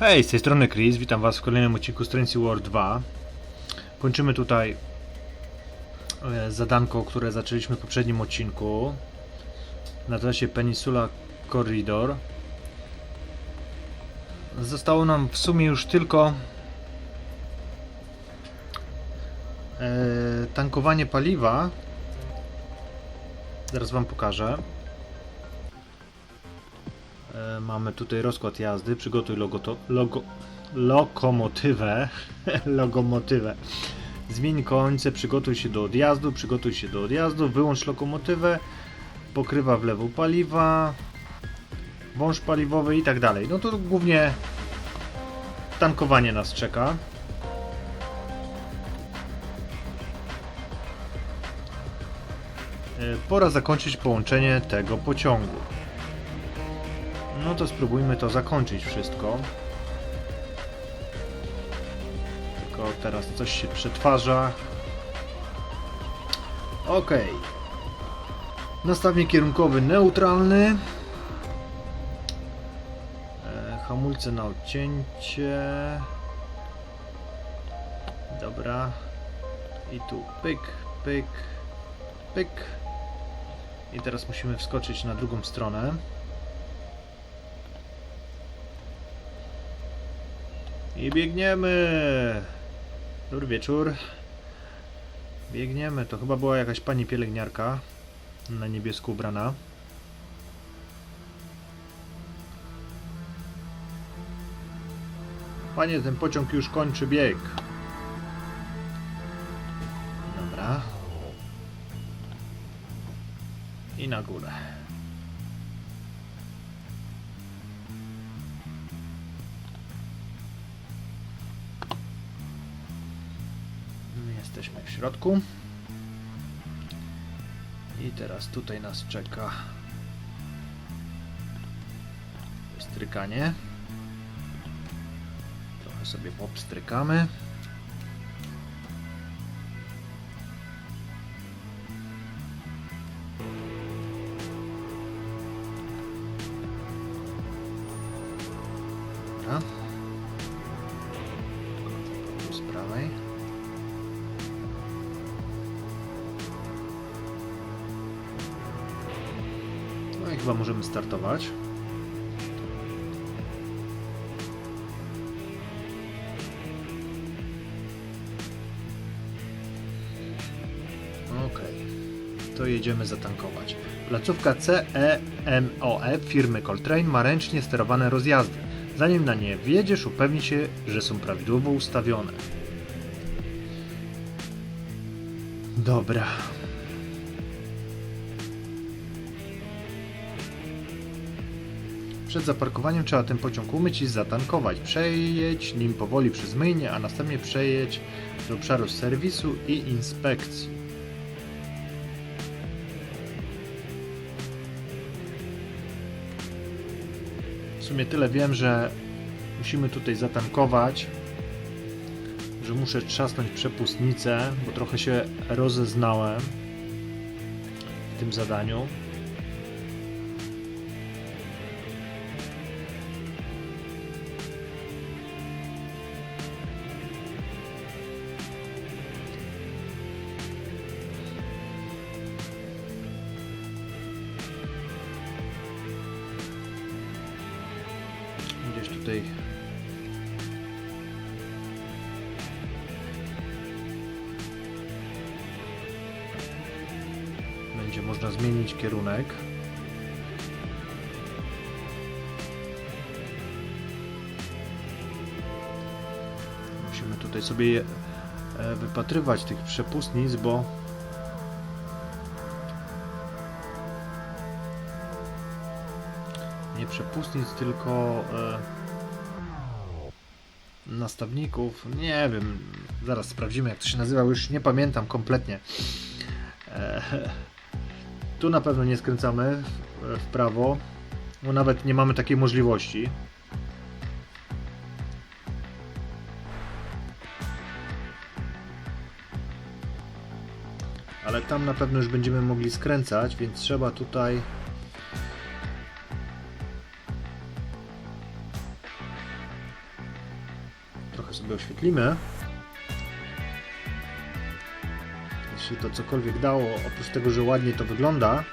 Hej, z tej strony Chris, witam was w kolejnym odcinku Strange War 2. Kończymy tutaj e, zadanko, które zaczęliśmy w poprzednim odcinku. Nazywa się Peninsula Corridor. Zostało nam w sumie już tylko e, tankowanie paliwa. Zaraz wam pokażę. E, Mamy tutaj rozkład jazdy. Przygotuj logoto, logo, lokomotywę. Logomotywę. Zmień końce, przygotuj się do odjazdu, przygotuj się do odjazdu, wyłącz lokomotywę, pokrywa wlewu paliwa, wąż paliwowy i tak dalej. No to głównie tankowanie nas czeka. E, Pora zakończyć połączenie tego pociągu. No to spróbujmy to zakończyć wszystko. Tylko teraz coś się przetwarza. Ok. Nastawnik kierunkowy neutralny. E, hamulce na odcięcie. Dobra. I tu pyk, pyk, pyk. I teraz musimy wskoczyć na drugą stronę. I biegniemy! Dobry wieczór. Biegniemy. To chyba była jakaś pani pielęgniarka na niebiesko ubrana. Panie, ten pociąg już kończy bieg. Dobra. I na górę. W środku. I teraz tutaj nas czeka strykanie. Trochę sobie popstrykamy. Startować. Okej, to jedziemy zatankować. Placówka CEMOE firmy Coltrane ma ręcznie sterowane rozjazdy. Zanim na nie wjedziesz, upewnij się, że są prawidłowo ustawione. Dobra. Przed zaparkowaniem trzeba ten pociąg umyć i zatankować. Przejedź nim powoli przez myjnię, a następnie przejedź do obszaru serwisu i inspekcji. W sumie tyle wiem, że musimy tutaj zatankować, że muszę trzasnąć przepustnicę, bo trochę się rozeznałem w tym zadaniu. Zmienić kierunek. Musimy tutaj sobie e, wypatrywać tych przepustnic, bo nie przepustnic, tylko e, nastawników. Nie wiem, zaraz sprawdzimy jak to się nazywa, już nie pamiętam kompletnie. E, tu na pewno nie skręcamy w, prawo, bo nawet nie mamy takiej możliwości. Ale tam na pewno już będziemy mogli skręcać, więc trzeba tutaj Trochę sobie oświetlimy. Jeśli to cokolwiek dało, oprócz tego, że ładnie to wygląda.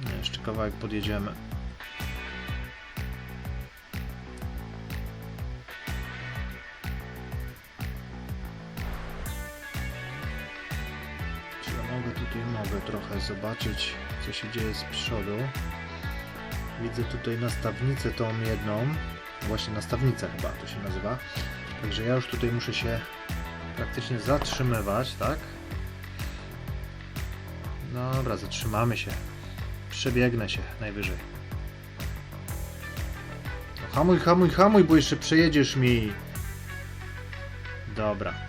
No, Jeszcze kawałek podjedziemy. Mogę trochę zobaczyć, co się dzieje z przodu. Widzę tutaj nastawnicę tą jedną. Właśnie nastawnica chyba to się nazywa. Także ja już tutaj muszę się praktycznie zatrzymywać, tak? Dobra, zatrzymamy się. Przebiegnę się najwyżej. No hamuj, hamuj, hamuj, bo jeszcze przejedziesz mi. Dobra.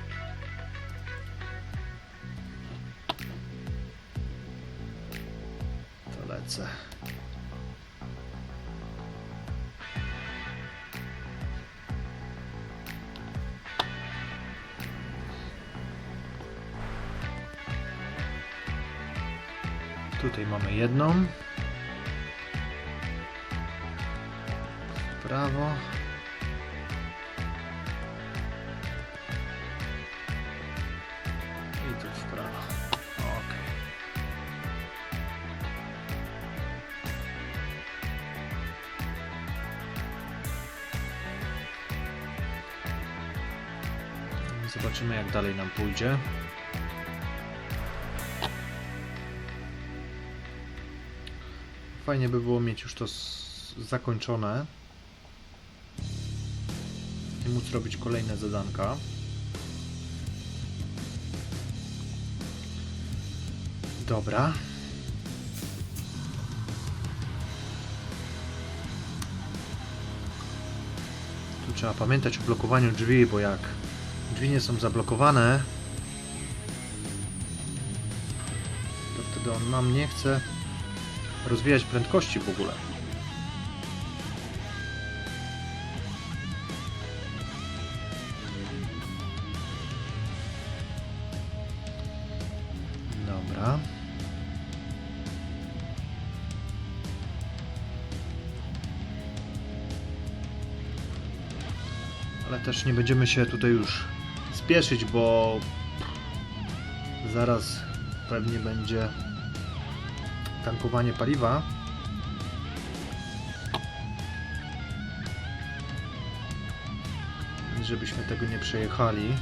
Jedną. W prawo. I tu w prawo. Ok. Zobaczymy jak dalej nam pójdzie. Fajnie by było mieć już to zakończone i móc robić kolejne zadanka. Dobra. Tu trzeba pamiętać o blokowaniu drzwi, bo jak drzwi nie są zablokowane, to wtedy on nam nie chce rozwijać prędkości w ogóle. Dobra. Ale też nie będziemy się tutaj już spieszyć, bo zaraz pewnie będzie tankowanie paliwa. Żebyśmy tego nie przejechali.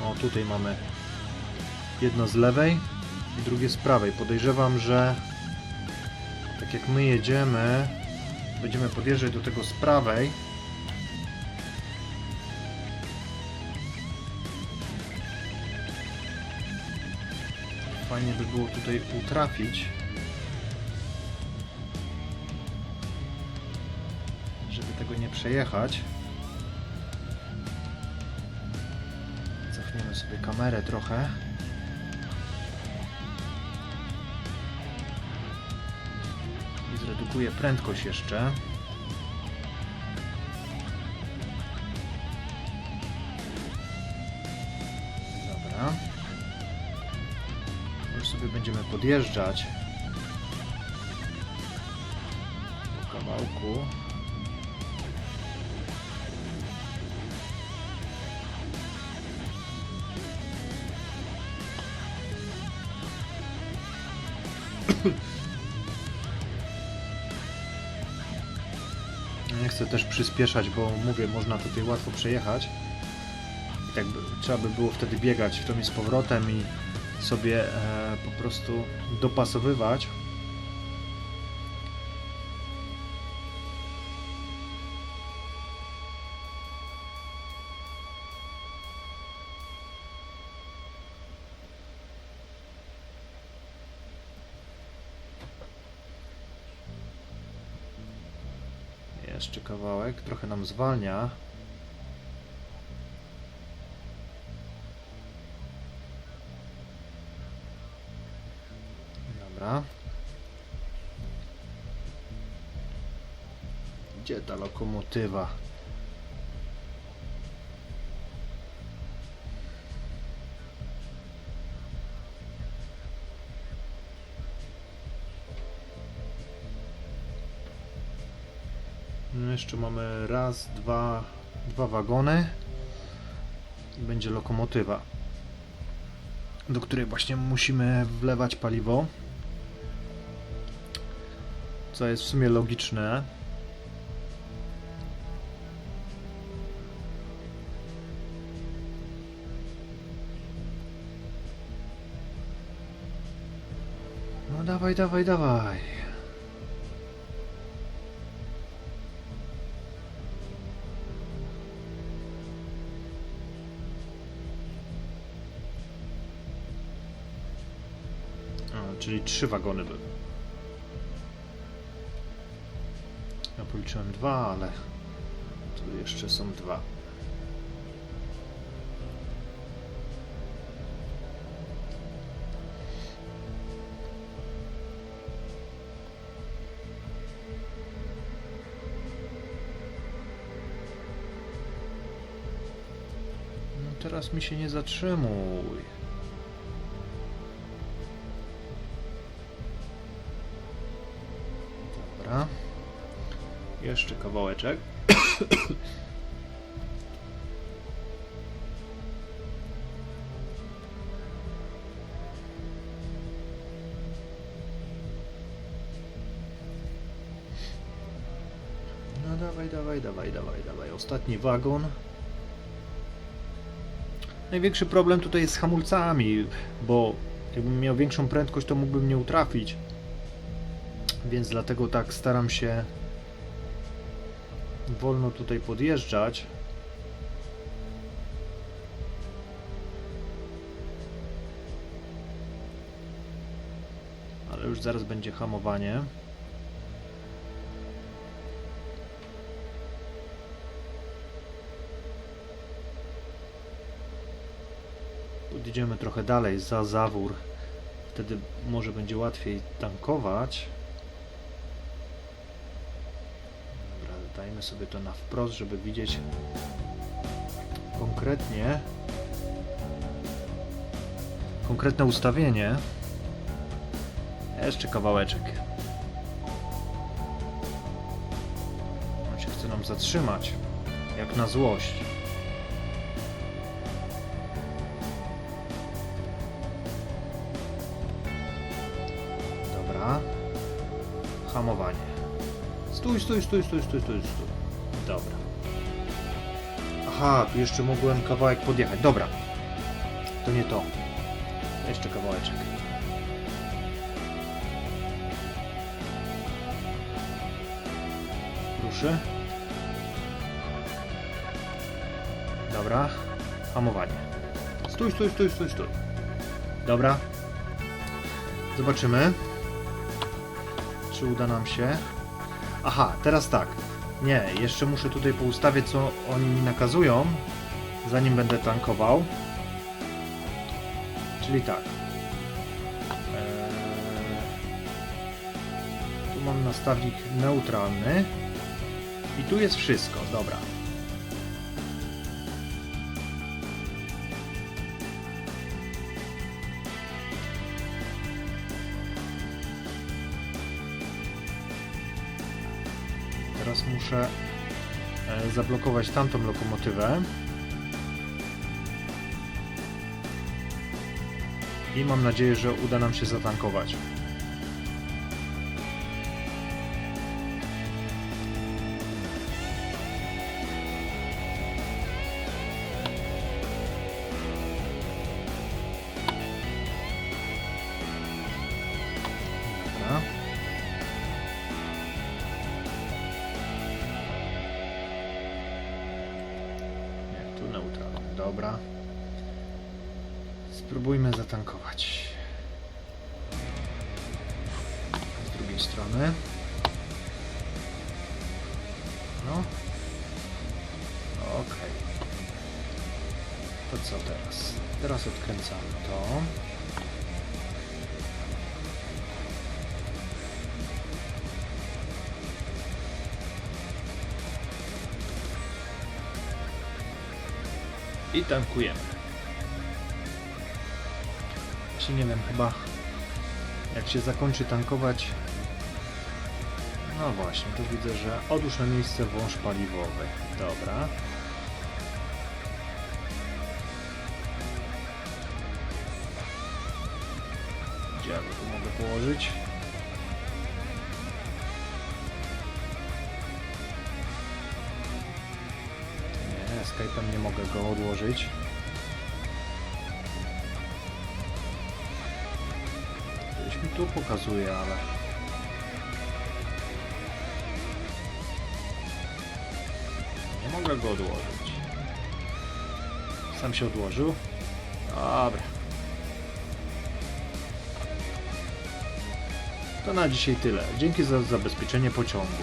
O, tutaj mamy jedno z lewej i drugie z prawej. Podejrzewam, że tak jak my jedziemy, będziemy podjeżdżać do tego z prawej. Fajnie by było tutaj utrafić. Żeby tego nie przejechać. Cofniemy sobie kamerę trochę. Zredukuję prędkość jeszcze. Dobra. Już sobie będziemy podjeżdżać. Po kawałku. Nie chcę też przyspieszać, bo mówię, można tutaj łatwo przejechać. I tak by, trzeba by było wtedy biegać w i z powrotem i sobie e, po prostu dopasowywać. Jeszcze kawałek, trochę nam zwalnia. Dobra. Gdzie ta lokomotywa? Jeszcze mamy raz, dwa, dwa wagony i będzie lokomotywa, do której właśnie musimy wlewać paliwo. Co jest w sumie logiczne. No dawaj, dawaj, dawaj. Trzy wagony były. Ja policzyłem dwa, ale tu jeszcze są dwa. No teraz mi się nie zatrzymuj. Kawałeczek. No dawaj, dawaj, dawaj, dawaj, dawaj. Ostatni wagon. Największy problem tutaj jest z hamulcami, bo jakbym miał większą prędkość, to mógłbym nie utrafić. Więc dlatego tak staram się wolno tutaj podjeżdżać. Ale już zaraz będzie hamowanie. Podjedziemy trochę dalej za zawór. Wtedy może będzie łatwiej tankować. Dajmy sobie to na wprost, żeby widzieć konkretnie konkretne ustawienie. Jeszcze kawałeczek. On się chce nam zatrzymać, jak na złość. Stój, stój, stój, stój, stój, stój. Dobra. Aha, tu jeszcze mogłem kawałek podjechać. Dobra. To nie to. Jeszcze kawałeczek. Ruszy. Dobra. Hamowanie. Stój, stój, stój, stój, stój. Dobra. Zobaczymy. Czy uda nam się. Aha, teraz tak. Nie, jeszcze muszę tutaj poustawiać, co oni mi nakazują, zanim będę tankował. Czyli tak. Eee, tu mam nastawnik neutralny. I tu jest wszystko, dobra. Teraz muszę e, zablokować tamtą lokomotywę. I mam nadzieję, że uda nam się zatankować. Dobra. Spróbujmy zatankować. Z drugiej strony. No. Okej. Okay. To co teraz? Teraz odkręcamy to. I tankujemy. Właśnie nie wiem, chyba jak się zakończy tankować. No właśnie, tu widzę, że odłóż na miejsce wąż paliwowy. Dobra. Gdzie ja go tu mogę położyć? Skype'em nie mogę go odłożyć. Gdzieś mi tu pokazuje, ale... Nie mogę go odłożyć. Sam się odłożył. Dobra. To na dzisiaj tyle. Dzięki za zabezpieczenie pociągu.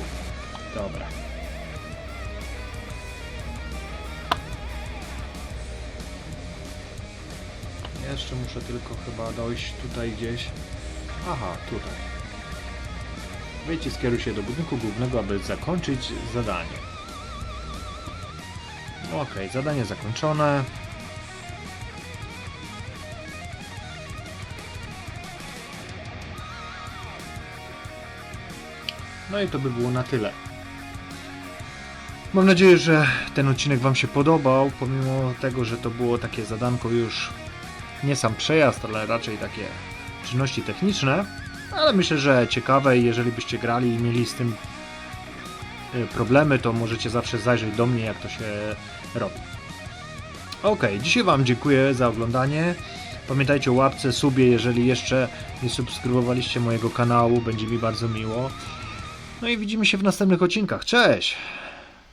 Dobra. Jeszcze muszę tylko chyba dojść tutaj gdzieś. Aha, tutaj. Wejdź skieruj się do budynku głównego, aby zakończyć zadanie. Ok, zadanie zakończone. No i to by było na tyle. Mam nadzieję, że ten odcinek Wam się podobał, pomimo tego, że to było takie zadanko już nie sam przejazd, ale raczej takie czynności techniczne, ale myślę, że ciekawe i jeżeli byście grali i mieli z tym y, problemy, to możecie zawsze zajrzeć do mnie, jak to się robi. Ok, dzisiaj Wam dziękuję za oglądanie. Pamiętajcie o łapce, subie, jeżeli jeszcze nie subskrybowaliście mojego kanału, będzie mi bardzo miło. No i widzimy się w następnych odcinkach. Cześć!